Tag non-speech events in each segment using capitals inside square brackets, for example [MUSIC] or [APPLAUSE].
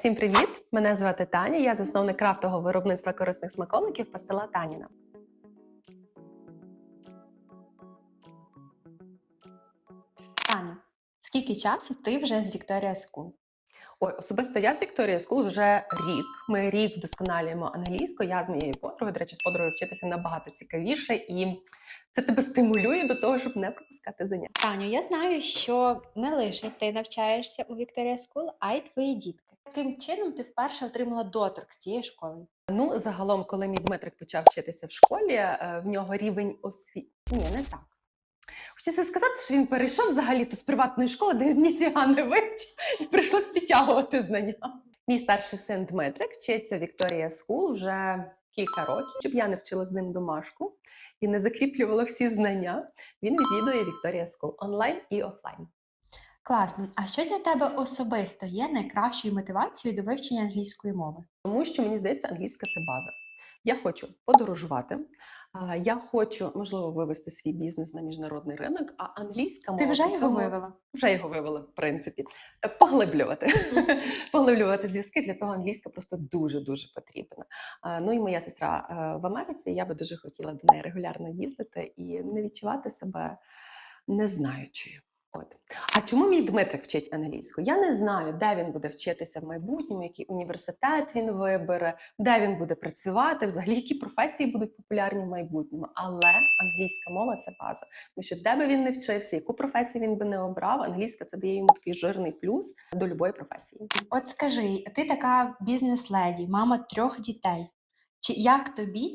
Всім привіт! Мене звати Таня. Я засновник крафтового виробництва корисних смаколиків Пастила Таніна. Таня, скільки часу ти вже з Victoria School? Ой, особисто я з Вікторія Скул вже рік. Ми рік вдосконалюємо англійську. Я з моєю подругою, до речі, з подругою вчитися набагато цікавіше, і це тебе стимулює до того, щоб не пропускати заняття. Таню, я знаю, що не лише ти навчаєшся у Victoria School, а й твої дітки. Яким чином ти вперше отримала доторк з цією школою? Ну, загалом, коли мій Дмитрик почав вчитися в школі, е, в нього рівень освіти. Ні, не так. Хочеться сказати, що він перейшов взагалі-то з приватної школи, де він ніфіга не вивчив, і прийшлось підтягувати знання. Мій старший син Дмитрик вчиться Вікторія Скул вже кілька років, щоб я не вчила з ним домашку і не закріплювала всі знання. Він відвідує Вікторія Скул онлайн і офлайн. Класно. А що для тебе особисто є найкращою мотивацією до вивчення англійської мови? Тому що мені здається, англійська це база. Я хочу подорожувати. Я хочу, можливо, вивести свій бізнес на міжнародний ринок, а англійська мова Ти вже його вивела? Вже його вивели, в принципі. Е, Поглиблювати. [LAUGHS] Поглиблювати зв'язки для того англійська просто дуже дуже потрібна. Ну і моя сестра е, в Америці. Я би дуже хотіла до неї регулярно їздити і не відчувати себе незнаючою. От. А чому мій Дмитрик вчить англійську? Я не знаю, де він буде вчитися в майбутньому, який університет він вибере, де він буде працювати, взагалі які професії будуть популярні в майбутньому. Але англійська мова це база. Тому що де би він не вчився, яку професію він би не обрав, англійська це дає йому такий жирний плюс до будь-якої професії. От скажи, ти така бізнес-леді, мама трьох дітей. Чи як тобі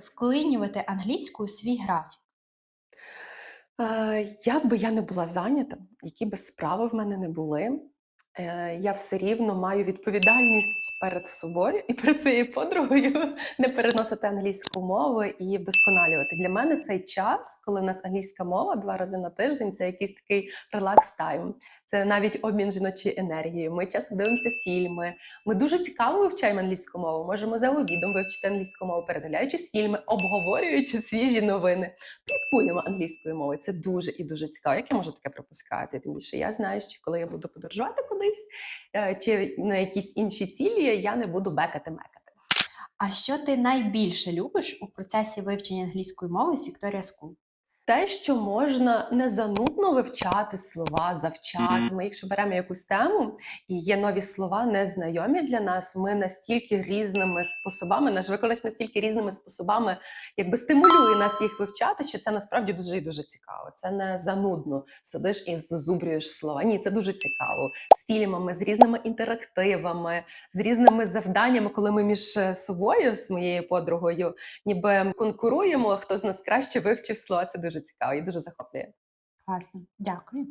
вклинювати англійську у свій графік? Е, Як би я не була зайнята, які би справи в мене не були, я все рівно маю відповідальність перед собою і перед своєю подругою [LAUGHS] не переносити англійську мову і вдосконалювати. Для мене цей час, коли в нас англійська мова два рази на тиждень, це якийсь такий релакс тайм. Це навіть обмін жіночою енергією. Ми часто дивимося фільми. Ми дуже цікаво вивчаємо англійську мову. Можемо за обідом вивчити англійську мову, передивляючись фільми, обговорюючи свіжі новини пліткуємо англійською мовою. Це дуже і дуже цікаво. Як я можу таке пропускати? Тим більше я знаю, що коли я буду подорожувати кудись е, чи на якісь інші цілі, я не буду бекати мекати. А що ти найбільше любиш у процесі вивчення англійської мови з Вікторія School? Те, що можна не занудно вивчати слова, завчати. Ми, якщо беремо якусь тему і є нові слова, незнайомі для нас, ми настільки різними способами, наш викладач настільки різними способами, якби стимулює нас їх вивчати, що це насправді дуже і дуже цікаво. Це не занудно сидиш і зазубрюєш слова. Ні, це дуже цікаво. З фільмами, з різними інтерактивами, з різними завданнями, коли ми між е, собою, з моєю подругою, ніби конкуруємо, хто з нас краще вивчив слова. Це дуже цікаво і дуже захоплює. Класно, дякую.